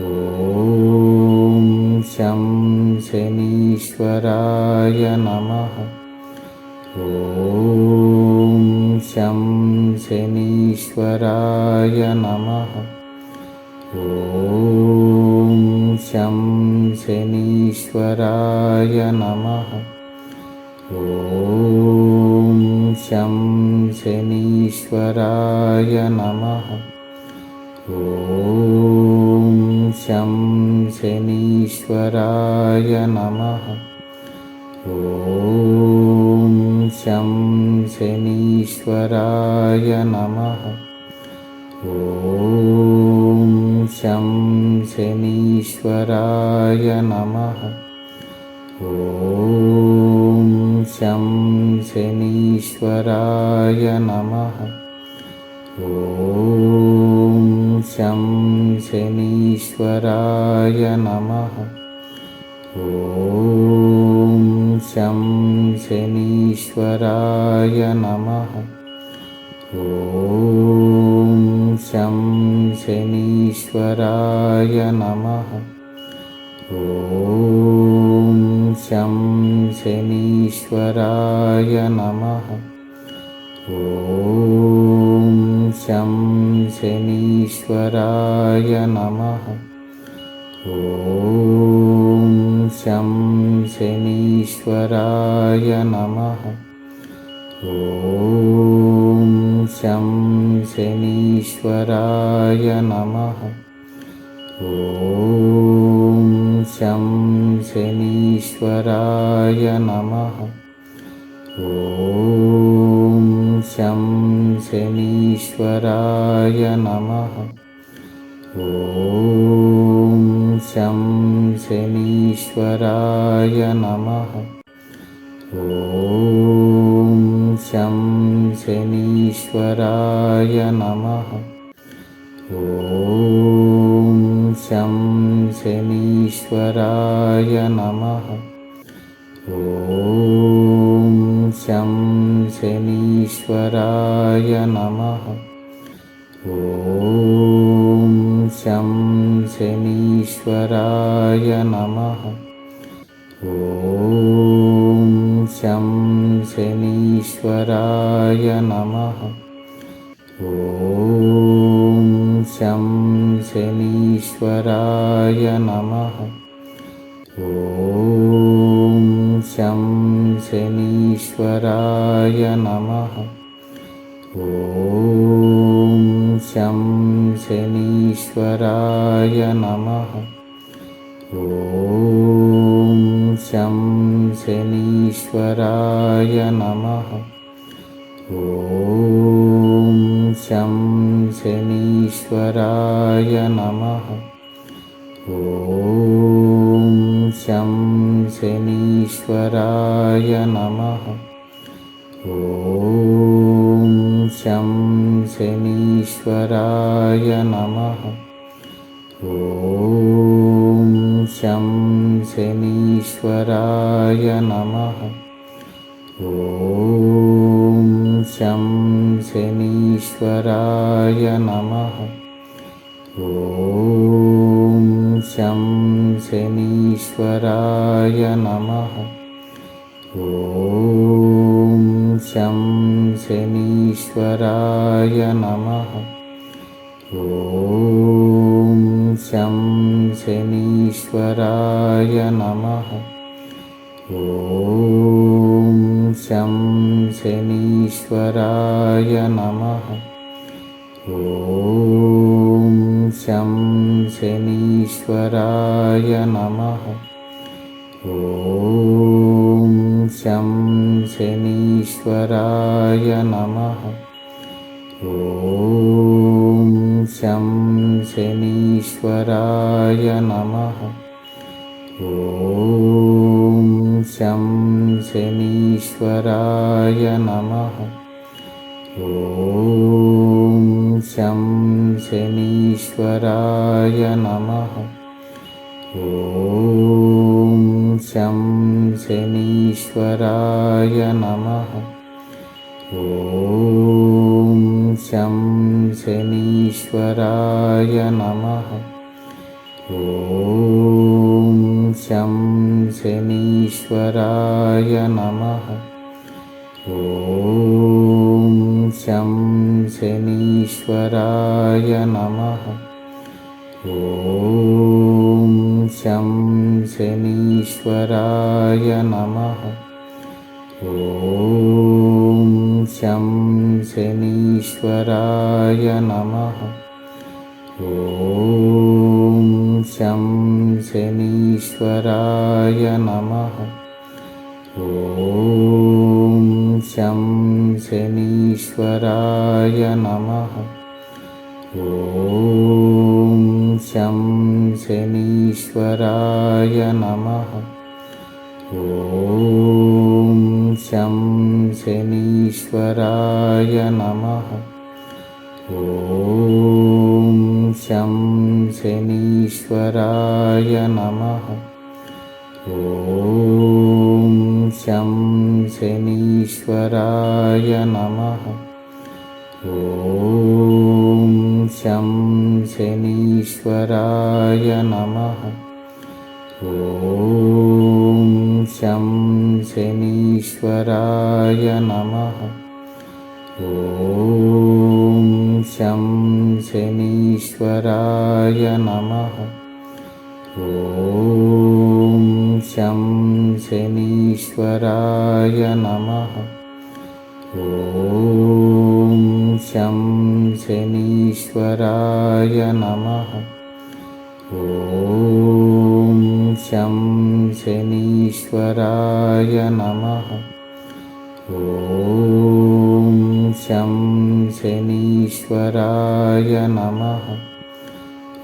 ॐ शं शनीश्वराय नमः। ॐ शं शनीश्वराय नमः। ॐ शं शनीश्वराय नमः। ॐ शं शनीश्वराय नमः। ॐ शं शनीश्वराय नमः। ॐ शं शनीश्वराय नमः। ॐ शं शनीश्वराय नमः। ॐ शं शनीश्वराय नमः। ॐ शं शनीश्वराय नमः। ॐ शं शनीश्वराय नमः। ॐ शं शनीश्वराय नमः। ॐ शं शनीश्वराय नमः। ॐ शं शनीश्वराय नमः। ॐ शं शनीश्वराय नमः। ॐ शं शनीश्वराय नमः। ॐ शं शनीश्वराय नमः। ॐ शं शनीश्वराय नमः। ॐ शं शनीश्वराय नमः। ॐ शं शनीश्वराय नमः। ॐ शं शनीश्वराय नमः। ॐ शं शनीश्वराय नमः। ॐ शं शनीश्वराय नमः। ॐ शं शनीश्वराय नमः। ॐ शं शनीश्वराय नमः। ॐ शं शनीश्वराय नमः। ॐ शं शनीश्वराय नमः। ॐ शं शनीश्वराय नमः। ॐ शं शनीश्वराय नमः। ॐ शं शनीश्वराय नमः शं शनीश्वराय नमः। ॐ शं शनीश्वराय नमः। ॐ शं शनीश्वराय नमः। ॐ शं शनीश्वराय नमः। ॐ शं शनीश्वराय नमः। ॐ शं शनीश्वराय नमः। ॐ शं शनीश्वराय नमः। ॐ शं शनीश्वराय नमः। ॐ शं शनीश्वराय नमः। ॐ शं शनीश्वराय नमः। ॐ शं शनीश्वराय नमः। ॐ शं शनीश्वराय नमः। ॐ शं शनीश्वराय नमः। ॐ शं शनीश्वराय नमः। ॐ शं शनीश्वराय नमः। ॐ शं शनीश्वराय नमः। ॐ शनीश्वराय नमः। ॐ शं शनीश्वराय नमः। ॐ शं शनीश्वराय नमः। ॐ शं शनीश्वराय नमः। ॐ शं शनीश्वराय नमः ॐ शं शनीश्वराय नमः। ॐ शं शनीश्वराय नमः। ॐ शं शनीश्वराय नमः। ॐ शं शनीश्वराय नमः। ॐ शं शनीश्वराय नमः। ॐ शं शनीश्वराय नमः। ॐ शं शनीश्वराय नमः ॐ शं शनीश्वराय नमः। ॐ शं शनीश्वराय नमः। ॐ शं शनीश्वराय नमः।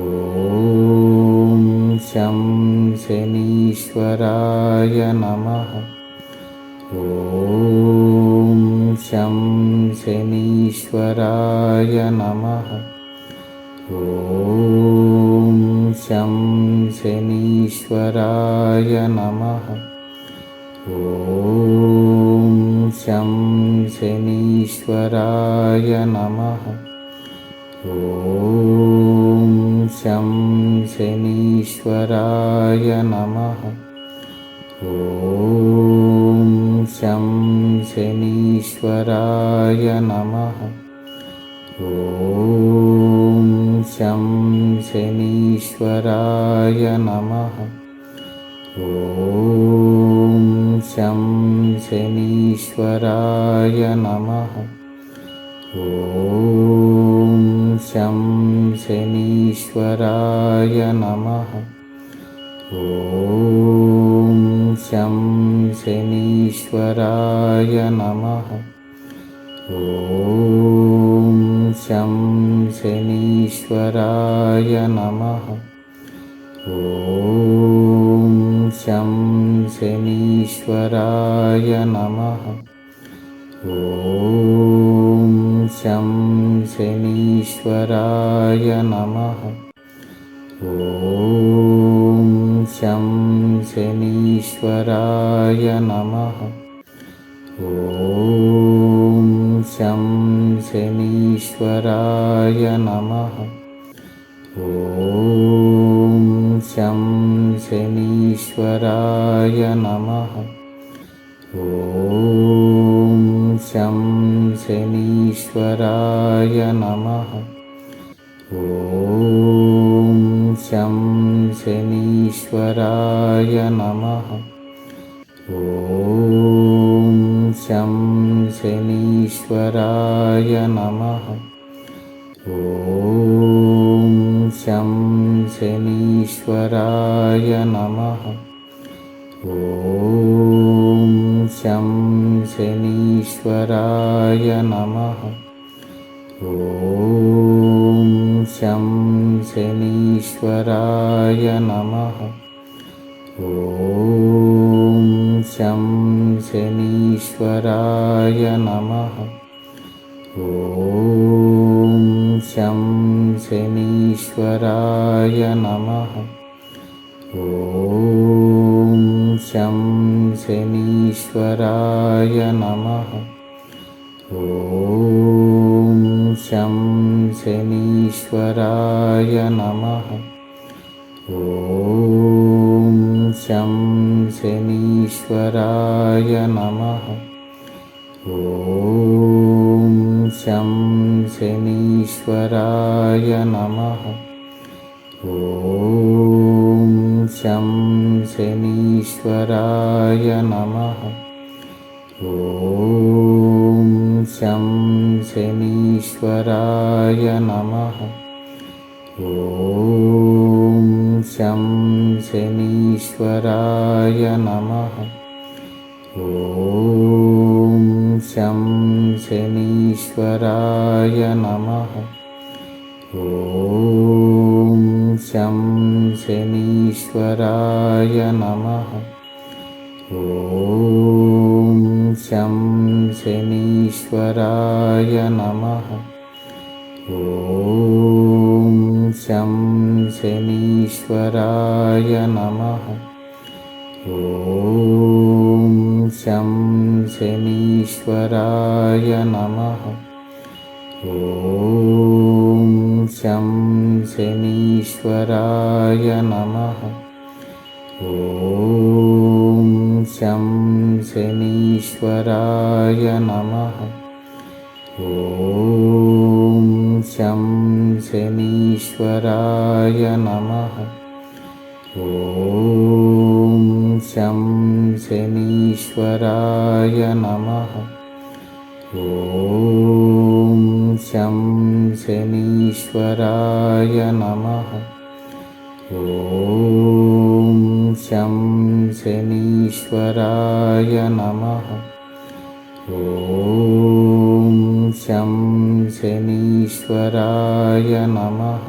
ॐ शं शनीश्वराय नमः। ॐ शं शनीश्वराय नमः। ॐ शं शनीश्वराय नमः। ॐ शं शनीश्वराय नमः। ॐ शं शनीश्वराय नमः ॐ शं शनीश्वराय नमः। ॐ शं शनीश्वराय नमः। ॐ शं शनीश्वराय नमः। ॐ शं शनीश्वराय नमः। ॐ शं शनीश्वराय नमः। ॐ शं शनीश्वराय नमः। ॐ शं शनीश्वराय नमः। ॐ शं शनीश्वराय नमः। ॐ शं शनीश्वराय नमः। ॐ शं शनीश्वराय नमः। ॐ शं शनीश्वराय नमः। ॐ शं शनीश्वराय नमः। ॐ शं शनीश्वराय नमः। ॐ शं शनीश्वराय नमः। ॐ शं शनीश्वराय नमः। ॐ शं शनीश्वराय नमः। ॐ शं शनीश्वराय नमः ॐ शं शनीश्वराय नमः ॐ शं शनीश्वराय नमः ॐ शं शनीश्वराय नमः ॐ शं शनीश्वराय नमः ॐ शं शनीश्वराय नमः ॐ शं शनीश्वराय नमः ॐ शं शनीश्वराय नमः ॐ शं शनीश्वराय नमः ॐ शं शनीश्वराय नमः। ॐ शं शनीश्वराय नमः। ॐ शं शनीश्वराय नमः। ॐ शं शनीश्वराय नमः। ॐ शं शनीश्वराय नमः। ॐ शं शनीश्वराय नमः। ॐ शं शनीश्वराय नमः। ॐ शं शनीश्वराय नमः। ॐ शं शनीश्वराय नमः। ॐ शं शनीश्वराय नमः। ॐ शं शनीश्वराय नमः। ॐ शं शनीश्वराय नमः। ॐ शं शनीश्वराय नमः।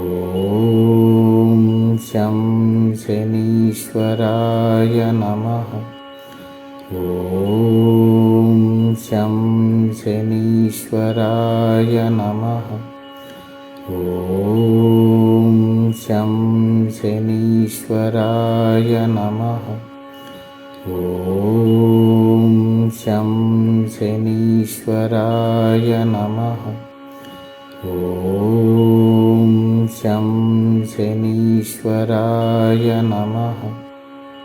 ॐ शं शनीश्वराय नमः। ॐ शं शनीश्वराय नमः ॐ शं शनीश्वराय नमः। ॐ शं शनीश्वराय नमः। ॐ शं शनीश्वराय नमः